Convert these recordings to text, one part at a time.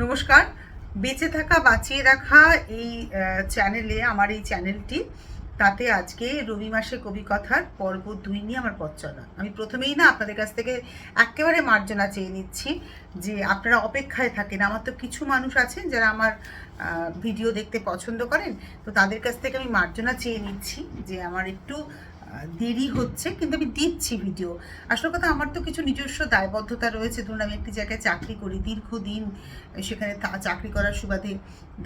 নমস্কার। বেঁচে থাকা, বাঁচিয়ে রাখা এই চ্যানেলে আমার এই চ্যানেলটি তাতে আজকে রবি মাসে কবি কথার পর্ব দুই নিয়ে আমার পথ চলা। আমি প্রথমেই না আপনাদের কাছ থেকে একেবারে মার্জনা চেয়ে নিচ্ছি যে আপনারা অপেক্ষায় থাকেন। আমার তো কিছু মানুষ আছেন যারা আমার ভিডিও দেখতে পছন্দ করেন। তো তাদের কাছ থেকে আমি মার্জনা চেয়ে নিচ্ছি যে আমার একটু দেরি হচ্ছে, কিন্তু আমি দিচ্ছি ভিডিও আসল কথা, আমার তো কিছু নিজস্ব দায়বদ্ধতা রয়েছে। ধরুন, আমি একটি জায়গায় চাকরি করি, দীর্ঘদিন সেখানে চাকরি করার সুবাদে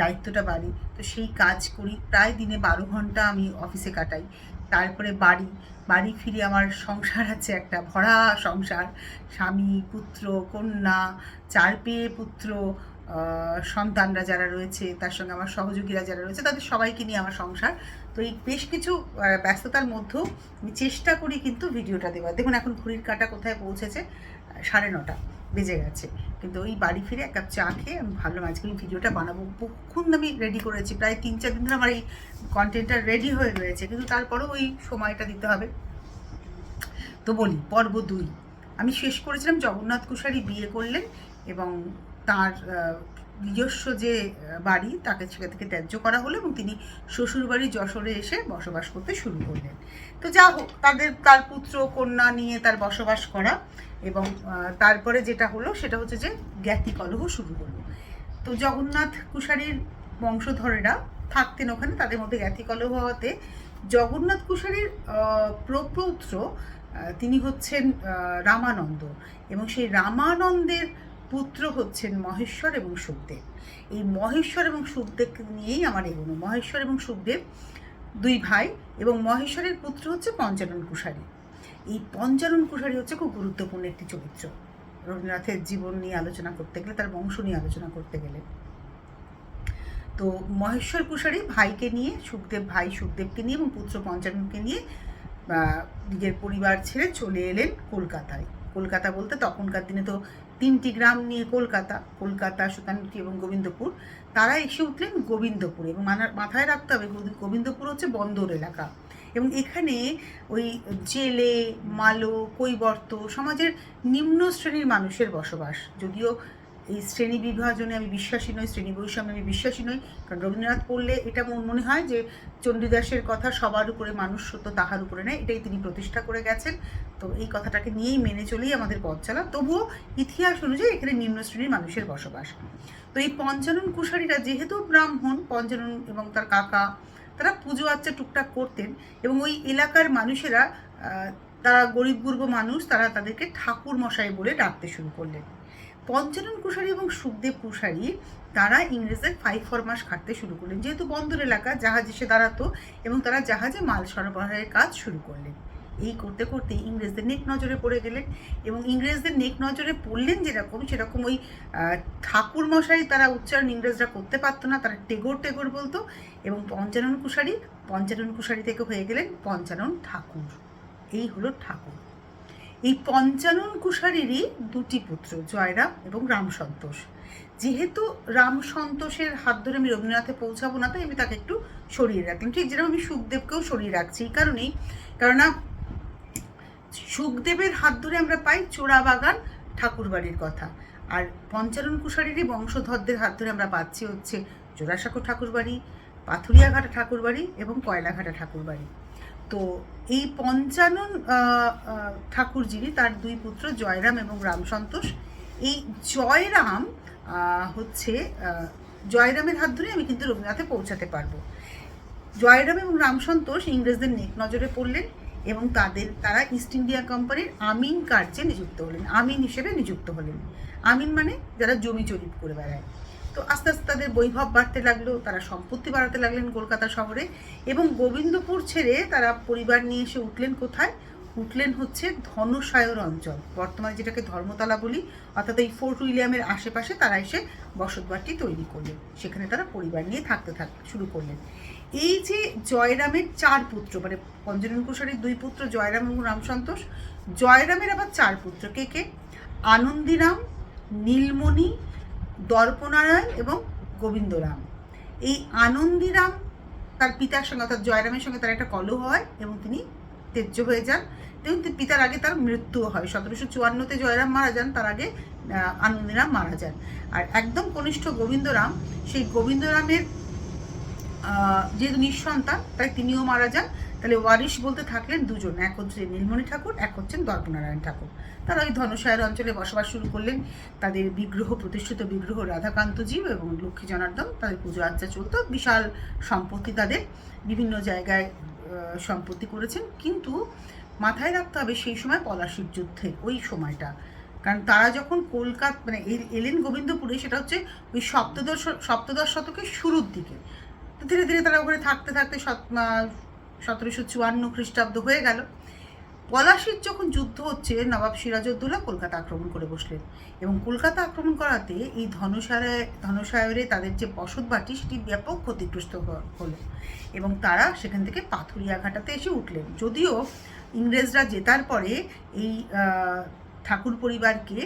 দায়িত্বটা বাড়ি। তো সেই কাজ করি, প্রায় দিনে বারো ঘণ্টা আমি অফিসে কাটাই। তারপরে বাড়ি বাড়ি ফিরে আমার সংসার আছে একটা ভরা সংসার। স্বামী, পুত্র, কন্যা, চার পেয়ে পুত্র সন্তানরা যারা রয়েছে, তার সঙ্গে আমার সহযোগীরা যারা রয়েছে, তাদের সবাইকে নিয়ে আমার সংসার। তো এই বেশ কিছু ব্যস্ততার মধ্যেও আমি চেষ্টা করি কিন্তু ভিডিওটা দেওয়ার। দেখুন, এখন ঘড়ির কাটা কোথায় পৌঁছেছে? সাড়ে নটা বেজে গেছে। কিন্তু ওই বাড়ি ফিরে এক কাপ চা খেয়ে আমি ভাবলাম, আজকে আমি ভিডিওটা বানাবো। বহুক্ষণ আমি রেডি করেছি। প্রায় তিন, চার দিন ধরে আমার এই কন্টেন্টটা রেডি হয়ে রয়েছে। কিন্তু তারপরেও ওই সময়টা দিতে হবে। তো বলি, পর্ব দুই। আমি শেষ করেছিলাম জগন্নাথ কুশারি বিয়ে করলেন এবং তার নিজস্ব যে বাড়ি তাকে সেখান থেকে ত্যায্য করা হলো এবং তিনি শ্বশুরবাড়ি যশোরে এসে বসবাস করতে শুরু করলেন। তো যা হোক, তাদের, তার পুত্র, কন্যা নিয়ে তার বসবাস করা এবং তারপরে যেটা হলো সেটা হচ্ছে যে জ্ঞাতি কলহ শুরু হলো। তো জগন্নাথ কুশারীর বংশধরেরা থাকতেন ওখানে, তাদের মধ্যে জ্ঞাতি কলহ হওয়াতে জগন্নাথ কুশারীর প্রপৌত্র তিনি হচ্ছেন রামানন্দ এবং সেই রামানন্দের পুত্র হচ্ছেন মহেশ্বর এবং সুখদেব। এই মহেশ্বর এবং সুখদেবকে নিয়েই আমার এগোনো মহেশ্বর এবং সুখদেব দুই ভাই এবং মহেশ্বরের পুত্র হচ্ছে পঞ্চানন কুশারী। এই পঞ্চানন কুশারী হচ্ছে খুব গুরুত্বপূর্ণ একটি চরিত্র। রবীন্দ্রনাথের জীবন নিয়ে আলোচনা করতে গেলে, তার বংশ নিয়ে আলোচনা করতে গেলে। তো মহেশ্বর কুশারী ভাইকে নিয়ে, সুখদেব ভাই সুখদেবকে নিয়ে এবং পুত্র পঞ্চাননকে নিয়ে নিজের পরিবার ছেড়ে চলে এলেন কলকাতায়। কলকাতা বলতে তখনকার দিনে তো তিনটি গ্রাম নিয়ে কলকাতা কলকাতা সুতানুটি এবং গোবিন্দপুর। তারা এসে উঠলেন গোবিন্দপুর এবং মাথায় রাখতে হবে গোবি- গোবিন্দপুর হচ্ছে বন্দর এলাকা। এবং এখানে ওই জেলে মালো কৈবর্ত সমাজের নিম্ন শ্রেণির মানুষের বসবাস। যদিও এই শ্রেণি বিভাজনে আমি বিশ্বাসী নই, শ্রেণি বৈষম্যে আমি বিশ্বাসী নই। কারণ রবীন্দ্রনাথ পড়লে এটা মন- মনে হয় যে চণ্ডীদাসের কথা সবার উপরে মানুষ সত্য তাহার উপরে নেয়, এটাই তিনি প্রতিষ্ঠা করে গেছেন। তো এই কথাটাকে নিয়েই মেনে চলেই আমাদের পথ চলা তবুও ইতিহাস অনুযায়ী এখানে নিম্ন শ্রেণির মানুষের বসবাস। তো এই পঞ্চানন কুশারীরা যেহেতু ব্রাহ্মণ, পঞ্চানন এবং তার কাকা, তারা পুজো আচ্চা টুকটাক করতেন এবং ওই এলাকার মানুষেরা তারা গরিব গুর্ব মানুষ, তারা তাদেরকে ঠাকুর মশাই বলে ডাকতে শুরু করলেন। পঞ্চানন কুশারী এবং সুখদেব কুশারী, তারা ইংরেজদের ফাইভ ফর মাস খাটতে শুরু করলেন। যেহেতু বন্দর এলাকা, জাহাজ এসে দাঁড়াতো এবং তারা জাহাজে মাল সরবরাহের কাজ শুরু করলেন। এই করতে করতে ইংরেজদের নেক নজরে পড়ে গেলেন এবং ইংরেজদের নেক নজরে পড়লেন যেরকম, সেরকম ওই ঠাকুর মশাই তারা উচ্চারণ ইংরেজরা করতে পারতো না, তারা টেগর টেগর বলতো এবং পঞ্চানন কুশারী পঞ্চানন কুশারী থেকে হয়ে গেলেন পঞ্চানন ঠাকুর। এই হলো ঠাকুর। এই পঞ্চানন কুশারীরই দুটি পুত্র, জয়রাম এবং রাম সন্তোষ। যেহেতু রাম সন্তোষের হাত ধরে আমি রবীন্দ্রনাথে পৌঁছাবো না, তাই আমি তাকে একটু সরিয়ে রাখলাম। ঠিক যেরকম আমি সুখদেবকেও সরিয়ে রাখছি, এই কারণেই। কেননা, সুখদেবের হাত ধরে আমরা পাই চোরা চোরাবাগান ঠাকুরবাড়ির কথা। আর পঞ্চানন কুশারীরই বংশধরদের হাত ধরে আমরা পাচ্ছি হচ্ছে জোড়াসাঁকো ঠাকুরবাড়ি, পাথুরিয়াঘাটা ঠাকুরবাড়ি এবং কয়লাঘাটা ঠাকুরবাড়ি। তো এই পঞ্চানন ঠাকুর যিনি তার দুই পুত্র জয়রাম এবং রাম সন্তোষ। এই জয়রাম হচ্ছে জয়রামের হাত ধরে আমি কিন্তু রবীন্দ্রনাথে পৌঁছাতে পারব। জয়রাম এবং রাম সন্তোষ ইংরেজদের নেক নজরে পড়লেন এবং তাদের, তারা ইস্ট ইন্ডিয়া কোম্পানির আমিন কার্যে নিযুক্ত হলেন, আমিন হিসেবে নিযুক্ত হলেন। আমিন মানে যারা জমি জরিপ করে বেড়ায়। তো আস্তে আস্তে তাদের বৈভব বাড়তে লাগল, তারা সম্পত্তি বাড়াতে লাগলেন কলকাতা শহরে এবং গোবিন্দপুর ছেড়ে তারা পরিবার নিয়ে এসে উঠলেন কোথায়? উঠলেন হচ্ছে ধনসায়র অঞ্চল। বর্তমানে যেটাকে ধর্মতলা বলি, অর্থাৎ এই ফোর্ট উইলিয়ামের আশেপাশে তারা এসে বসতবাড়টি তৈরি করলেন। সেখানে তারা পরিবার নিয়ে থাকতে থাক, শুরু করলেন। এই যে জয়রামের চার পুত্র মানে পঞ্জনন কুশারীর দুই পুত্র, জয়রাম এবং রাম সন্তোষ জয়রামের আবার চার পুত্র কে কে? আনন্দিরাম, নীলমণি দর্পনারায়ণ এবং গোবিন্দরাম। এই আনন্দিরাম তার পিতার সঙ্গে অর্থাৎ জয়রামের সঙ্গে তার একটা কলহ হয় এবং তিনি তেজ্য হয়ে যান। দেখুন পিতার আগে তার মৃত্যু হয়। সতেরোশো চুয়ান্নতে জয়রাম মারা যান, তার আগে আনন্দীরাম মারা যান। আর একদম কনিষ্ঠ গোবিন্দরাম, সেই গোবিন্দরামের যেহেতু নিঃসন্তান, তাই তিনিও মারা যান। তাহলে ওয়ারিশ বলতে থাকলেন দুজন, এক হচ্ছে নীলমণি ঠাকুর, এক হচ্ছেন দর্পনারায়ণ ঠাকুর। তারা ওই ধনসায়ের অঞ্চলে বসবাস শুরু করলেন। তাদের বিগ্রহ, প্রতিষ্ঠিত বিগ্রহ রাধাকান্তজীব এবং লক্ষ্মী জনার্দন তাদের পুজো আর্চা চলতো, বিশাল সম্পত্তি তাদের, বিভিন্ন জায়গায় সম্পত্তি করেছেন। কিন্তু মাথায় রাখতে হবে সেই সময় পলাশির যুদ্ধের ওই সময়টা। কারণ তারা যখন কলকাতা মানে এলেন গোবিন্দপুরে, সেটা হচ্ছে ওই সপ্তদশ সপ্তদশ শতকের শুরুর দিকে। ধীরে ধীরে তারা ওখানে থাকতে থাকতে সতেরোশো চুয়ান্ন খ্রিস্টাব্দ হয়ে গেল। পলাশির যখন যুদ্ধ হচ্ছে, নবাব সিরাজউদ্দৌলা কলকাতা আক্রমণ করে বসলেন এবং কলকাতা আক্রমণ করাতে এই ধনসারে ধনসায়রে তাদের যে বসত বাটি, সেটি ব্যাপক ক্ষতিগ্রস্ত হলো এবং তারা সেখান থেকে পাথুরিয়া ঘাটাতে এসে উঠলেন। যদিও ইংরেজরা জেতার পরে এই ঠাকুর পরিবারকে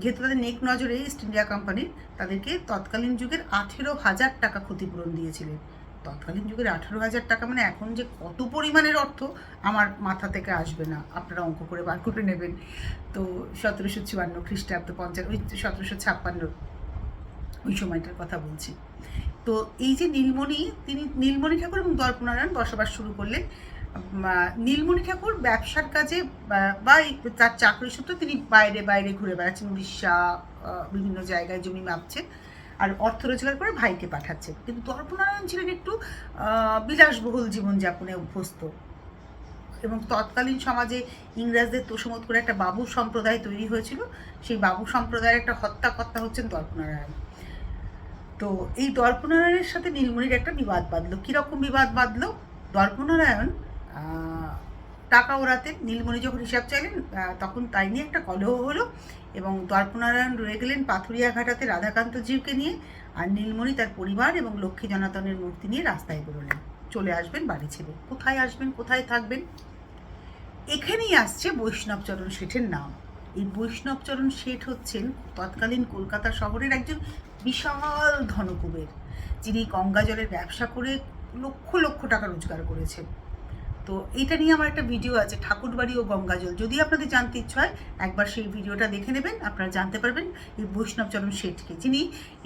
যেহেতু তাদের নেক নজরে ইস্ট ইন্ডিয়া কোম্পানির তাদেরকে তৎকালীন যুগের আঠেরো হাজার টাকা ক্ষতিপূরণ দিয়েছিলেন। তৎকালীন যুগের আঠেরো হাজার টাকা মানে এখন যে কত পরিমাণের অর্থ আমার মাথা থেকে আসবে না। আপনারা অঙ্ক করে বার করে নেবেন। তো সতেরোশো চুয়ান্ন খ্রিস্টাব্দ পঞ্চাশ, ওই সতেরোশো ছাপ্পান্ন, ওই সময়টার কথা বলছি। তো এই যে নীলমণি, তিনি নীলমণি ঠাকুর এবং দর্পনারায়ণ বসবাস শুরু করলেন। নীলমণি ঠাকুর ব্যবসার কাজে বা- তার চাকরি সূত্রে তিনি বাইরে বাইরে ঘুরে বেড়াচ্ছেন। উড়িষ্যা বিভিন্ন জায়গায় জমি মাপছেন। আর অর্থ রোজগার করে ভাইকে পাঠাচ্ছেন কিন্তু দর্পনারায়ণ ছিলেন একটু বিলাসবহুল জীবনযাপনে অভ্যস্ত। এবং তৎকালীন সমাজে ইংরেজদের তোষমত করে একটা বাবু সম্প্রদায় তৈরি হয়েছিল। সেই বাবু সম্প্রদায়ের একটা হত্যাকর্তা হচ্ছেন দর্পনারায়ণ তো এই দর্পনারায়ণের সাথে নীলমণির একটা বিবাদ বাঁধলো। কীরকম বিবাদ বাঁধলো? দর্পনারায়ণ টাকা ওড়াতে। নীলমণি যখন হিসাব চাইলেন তখন তাই নিয়ে একটা কলহ হলো এবং দর্পনারায়ণ রয়ে গেলেন পাথুরিয়া ঘাটাতে রাধাকান্ত জীবকে নিয়ে আর নীলমণি তার পরিবার এবং লক্ষ্মী জনাতনের মূর্তি নিয়ে রাস্তায় বেরোলেন। চলে আসবেন বাড়ি ছেড়ে। কোথায় আসবেন, কোথায় থাকবেন? এখানেই আসছে বৈষ্ণবচরণ শেঠের নাম। এই বৈষ্ণবচরণ শেঠ হচ্ছেন তৎকালীন কলকাতা শহরের একজন বিশাল ধনকুবের, যিনি গঙ্গা জলের ব্যবসা করে লক্ষ লক্ষ টাকা রোজগার করেছেন। তো এটা নিয়ে আমার একটা ভিডিও আছে, ঠাকুরবাড়ি ও গঙ্গাজল। যদি আপনাদের জানতে ইচ্ছা হয়, একবার সেই ভিডিওটা দেখে নেবেন, আপনারা জানতে পারবেন এই বৈষ্ণবচরণ শেঠকে, যিনি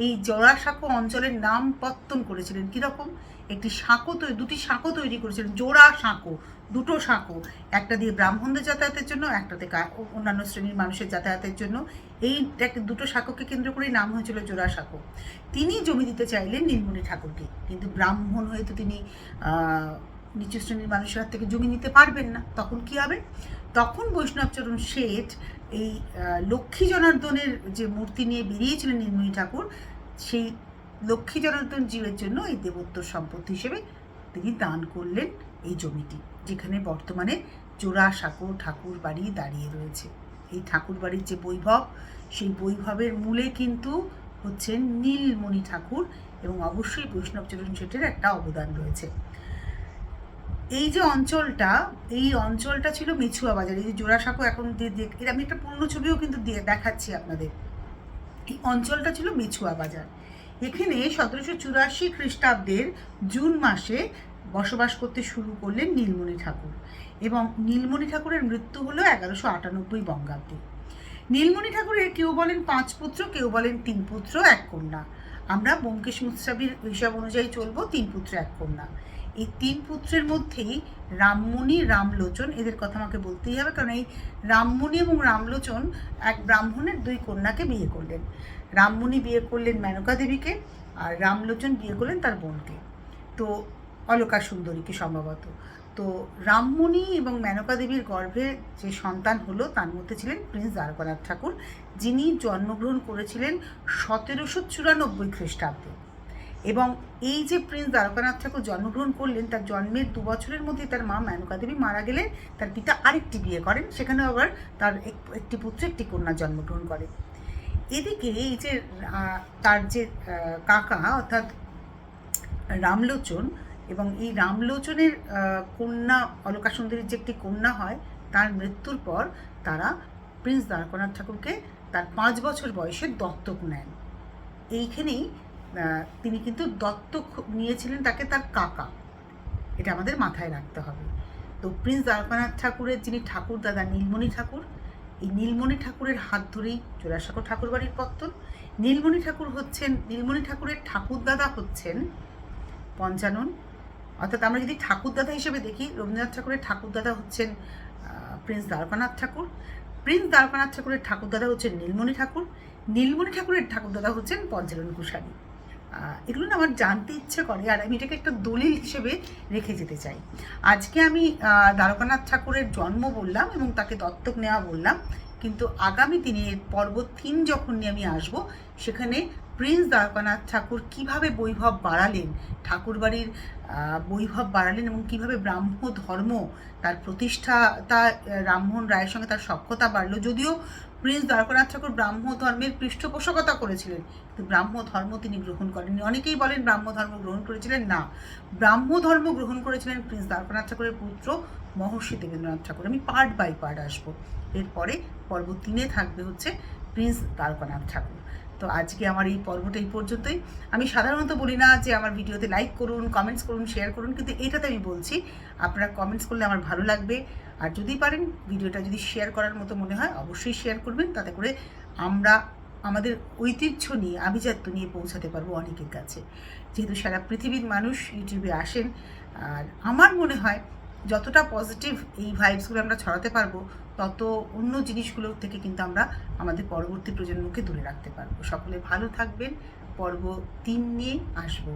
এই জোড়াসাঁকো অঞ্চলের নাম পত্তন করেছিলেন। কীরকম? একটি সাঁকো তৈরি দুটি সাঁকো তৈরি করেছিলেন, জোড়া সাঁকো, দুটো সাঁকো, একটা দিয়ে ব্রাহ্মণদের যাতায়াতের জন্য একটাতে অন্যান্য শ্রেণির মানুষের যাতায়াতের জন্য। এই দুটো সাঁকোকে কেন্দ্র করেই নাম হয়েছিল জোড়া সাঁকো। তিনি জমি দিতে চাইলেন নীলমণি ঠাকুরকে, কিন্তু ব্রাহ্মণ হয়ে তো তিনি নিচু শ্রেণির মানুষের হাত থেকে জমি নিতে পারবেন না। তখন কি হবে? তখন বৈষ্ণবচরণ শেঠ এই লক্ষ্মী জনার্দনের যে মূর্তি নিয়ে বেরিয়েছিলেন নীলমণি ঠাকুর, সেই লক্ষ্মী জনার্দন জীবের জন্য এই দেবোত্তর সম্পত্তি হিসেবে তিনি দান করলেন এই জমিটি, যেখানে বর্তমানে জোড়া সাঁকো ঠাকুর বাড়ি দাঁড়িয়ে রয়েছে। এই ঠাকুর বাড়ির যে বৈভব, সেই বৈভবের মূলে কিন্তু হচ্ছেন নীলমণি ঠাকুর এবং অবশ্যই বৈষ্ণবচরণ শেঠের একটা অবদান রয়েছে। এই যে অঞ্চলটা, এই অঞ্চলটা ছিল মিছুয়া বাজার, এই যে জোড়াসাঁকো এখন এর আমি একটা পূর্ণ ছবিও কিন্তু দিয়ে দেখাচ্ছি আপনাদের। এই অঞ্চলটা ছিল মিছুয়া বাজার। এখানে সতেরোশো চুরাশি খ্রিস্টাব্দের জুন মাসে বসবাস করতে শুরু করলেন নীলমণি ঠাকুর এবং নীলমণি ঠাকুরের মৃত্যু হলো এগারোশো আটানব্বই বঙ্গাব্দে। নীলমণি ঠাকুরের কেউ বলেন পাঁচ পুত্র, কেউ বলেন তিন পুত্র, এক কন্যা। আমরা ব্যোমকেশ মুৎসাবির হিসাব অনুযায়ী চলবো, তিন পুত্র, এক কন্যা। এই তিন পুত্রের মধ্যেই রামমণি, রামলোচন এদের কথা আমাকে বলতেই হবে। কারণ এই রামমণি এবং রামলোচন এক ব্রাহ্মণের দুই কন্যাকে বিয়ে করলেন। রামমণি বিয়ে করলেন মেনকা দেবীকে আর রামলোচন বিয়ে করলেন তার বোনকে। তো অলকা সুন্দরীকে সম্ভবত। তো রামমণি এবং মেনকা দেবীর গর্ভে যে সন্তান হলো, তার মধ্যে ছিলেন প্রিন্স দ্বারকানাথ ঠাকুর। যিনি জন্মগ্রহণ করেছিলেন সতেরোশো চুরানব্বই খ্রিস্টাব্দে। এবং এই যে প্রিন্স দ্বারকানাথ ঠাকুর জন্মগ্রহণ করলেন, তার জন্মের দু বছরের মধ্যে তার মা মেনকা দেবী মারা গেলে তার পিতা আরেকটি বিয়ে করেন সেখানে আবার তার এক- একটি পুত্র, একটি কন্যা জন্মগ্রহণ করে। এদিকে এই যে তার যে কাকা অর্থাৎ রামলোচন এবং এই রামলোচনের কন্যা অলকা সুন্দরীর যে একটি কন্যা হয়, তার মৃত্যুর পর তারা প্রিন্স দ্বারকানাথ ঠাকুরকে তার পাঁচ বছর বয়সে দত্তক নেন। এইখানেই তিনি কিন্তু দত্তক নিয়েছিলেন তাকে তার কাকা। এটা আমাদের মাথায় রাখতে হবে। তো প্রিন্স দ্বারকানাথ ঠাকুরের যিনি ঠাকুর দাদা নীলমণি ঠাকুর। এই নীলমণি ঠাকুরের হাত ধরেই জোড়াসাঁকো ঠাকুর বাড়ির পত্তন। নীলমণি ঠাকুর হচ্ছেন, নীলমণি ঠাকুরের ঠাকুর দাদা হচ্ছেন পঞ্চানন। অর্থাৎ আমরা যদি ঠাকুরদাদা হিসেবে দেখি, রবীন্দ্রনাথ ঠাকুরের ঠাকুরদাদা হচ্ছেন প্রিন্স দ্বারকানাথ ঠাকুর। প্রিন্স দ্বারকানাথ ঠাকুরের ঠাকুরদাদা হচ্ছেন নীলমণি ঠাকুর। নীলমণি ঠাকুরের ঠাকুরদাদা হচ্ছেন পঞ্চানন কুশারী এগুলো না আমার জানতে ইচ্ছে করে, আর আমি এটাকে একটা দলিল হিসেবে রেখে যেতে চাই। আজকে আমি দ্বারকানাথ ঠাকুরের জন্ম বললাম এবং তাকে দত্তক নেওয়া বললাম, কিন্তু আগামী দিনে পর্ব তিন যখন নিয়ে আমি আসব, সেখানে প্রিন্স দ্বারকানাথ ঠাকুর কীভাবে বৈভব বাড়ালেন? ঠাকুরবাড়ির বৈভব বাড়ালেন এবং কীভাবে ব্রাহ্ম ধর্ম তার প্রতিষ্ঠা, তা রামমোহন রায়ের সঙ্গে তার সক্ষতা বাড়লো? যদিও প্রিন্স দ্বারকানাথ ঠাকুর ব্রাহ্ম ধর্মের পৃষ্ঠপোষকতা করেছিলেন, কিন্তু ব্রাহ্ম ধর্ম তিনি গ্রহণ করেননি। অনেকেই বলেন ব্রাহ্ম ধর্ম গ্রহণ করেছিলেন, না। ব্রাহ্ম ধর্ম গ্রহণ করেছিলেন প্রিন্স দ্বারকানাথ ঠাকুরের পুত্র মহর্ষি দেবেন্দ্রনাথ ঠাকুর। আমি পার্ট বাই পার্ট আসব। এরপরে পর্ব তিনে থাকবে হচ্ছে প্রিন্স দ্বারকানাথ ঠাকুর। তো আজকে আমার এই পর্বটা এই পর্যন্তই। আমি সাধারণত বলি না যে আমার ভিডিওতে লাইক করুন কমেন্টস করুন শেয়ার করুন, কিন্তু এটাতে আমি বলছি, আপনারা কমেন্টস করলে আমার ভালো লাগবে। আর যদি পারেন, ভিডিওটা যদি শেয়ার করার মতো মনে হয়, অবশ্যই শেয়ার করবেন। তাতে করে আমরা আমাদের ঐতিহ্য নিয়ে, আভিজাত্য নিয়ে পৌঁছাতে পারব অনেকের কাছে। যেহেতু সারা পৃথিবীর মানুষ ইউটিউবে আসেন, আর আমার মনে হয় যতটা পজিটিভ এই ভাইবসগুলো আমরা ছড়াতে পারব, তত অন্য জিনিসগুলোর থেকে কিন্তু আমরা আমাদের পরবর্তী প্রজন্মকে দূরে রাখতে পারব। সকলে ভালো থাকবেন, পর্ব তিন নিয়ে আসব,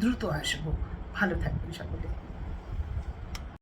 দ্রুত আসব। ভালো থাকবেন সকলে।